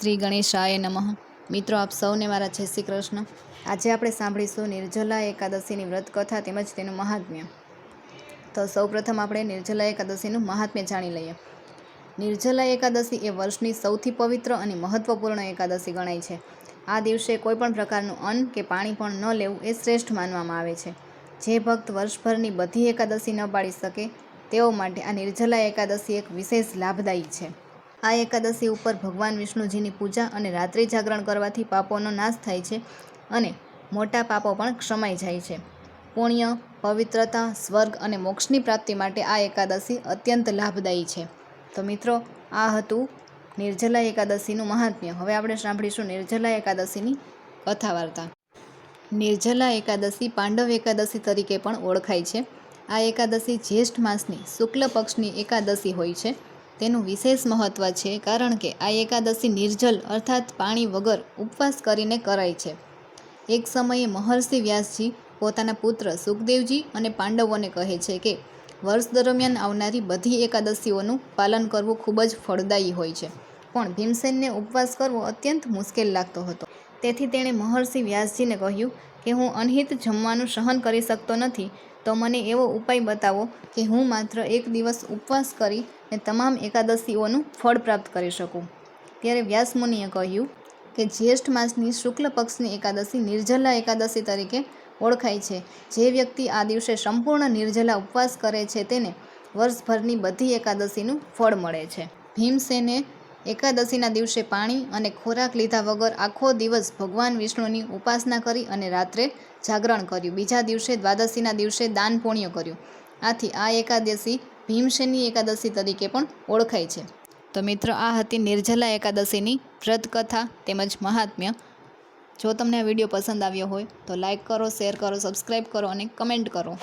શ્રી ગણેશાય નમઃ. મિત્રો, આપ સૌને મારા જય શ્રી કૃષ્ણ. આજે આપણે સાંભળીશું નિર્જલા એકાદશીની વ્રત કથા તેમજ તેનું મહાત્મ્ય. તો સૌપ્રથમ આપણે નિર્જલા એકાદશીનું મહાત્મ્ય જાણી લઈએ. નિર્જલા એકાદશી એ વર્ષની સૌથી પવિત્ર અને મહત્વપૂર્ણ એકાદશી ગણાય છે. આ દિવસે કોઈપણ પ્રકારનું અન્ન કે પાણી પણ ન લેવું એ શ્રેષ્ઠ માનવામાં આવે છે. જે ભક્ત વર્ષભરની બધી એકાદશી ન પાળી શકે, તેઓ માટે આ નિર્જલા એકાદશી એક વિશેષ લાભદાયી છે. આ એકાદશી ઉપર ભગવાન વિષ્ણુજીની પૂજા અને રાત્રિ જાગરણ કરવાથી પાપોનો નાશ થાય છે અને મોટા પાપો પણ ક્ષમાઈ જાય છે. પુણ્ય, પવિત્રતા, સ્વર્ગ અને મોક્ષની પ્રાપ્તિ માટે આ એકાદશી અત્યંત લાભદાયી છે. તો મિત્રો, આ હતું નિર્જલા એકાદશીનું મહાત્મ્ય. હવે આપણે સાંભળીશું નિર્જલા એકાદશીની કથા વાર્તા નિર્જલા એકાદશી પાંડવ એકાદશી તરીકે પણ ઓળખાય છે. આ એકાદશી જ્યેષ્ઠ માસની શુક્લ પક્ષની એકાદશી હોય છે. તેનું વિશેષ મહત્ત્વ છે કારણ કે આ એકાદશી નિર્જલ અર્થાત પાણી વગર ઉપવાસ કરીને કરાય છે. એક સમયે મહર્ષિ વ્યાસજી પોતાના પુત્ર સુખદેવજી અને પાંડવોને કહે છે કે, વર્ષ દરમિયાન આવનારી બધી એકાદશીઓનું પાલન કરવું ખૂબ જ ફળદાયી હોય છે, પણ ભીમસેનને ઉપવાસ કરવો અત્યંત મુશ્કેલ લાગતો હતો. તેથી તેણે મહર્ષિ વ્યાસજીને કહ્યું કે હું અનહિત જમવાનું સહન કરી શકતો નથી, તો મને એવો ઉપાય બતાવો કે હું માત્ર એક દિવસ ઉપવાસ કરી ને તમામ એકાદશીઓનું ફળ પ્રાપ્ત કરી શકું. ત્યારે વ્યાસમુનિએ કહ્યું કે જ્યેષ્ઠ માસની શુક્લ પક્ષની એકાદશી નિર્જલા એકાદશી તરીકે ઓળખાય છે. જે વ્યક્તિ આ દિવસે સંપૂર્ણ નિર્જલા ઉપવાસ કરે છે તેને વર્ષભરની બધી એકાદશીનું ફળ મળે છે. ભીમસેને એકાદશીના દિવસે પાણી અને ખોરાક લીધા વગર આખો દિવસ ભગવાન વિષ્ણુની ઉપાસના કરી અને રાત્રે જાગરણ કર્યું. બીજા દિવસે દ્વાદશીના દિવસે દાન પુણ્ય કર્યું. આથી આ એકાદશી ભીમસેનની એકાદશી તરીકે પણ ઓળખાય છે. તો મિત્રો, આ હતી નિર્જલા એકાદશીની વ્રત કથા તેમજ મહાત્મ્ય. જો તમને આ વીડિયો પસંદ આવ્યો હોય તો લાઈક કરો, શેર કરો, સબસ્ક્રાઈબ કરો અને કમેન્ટ કરો.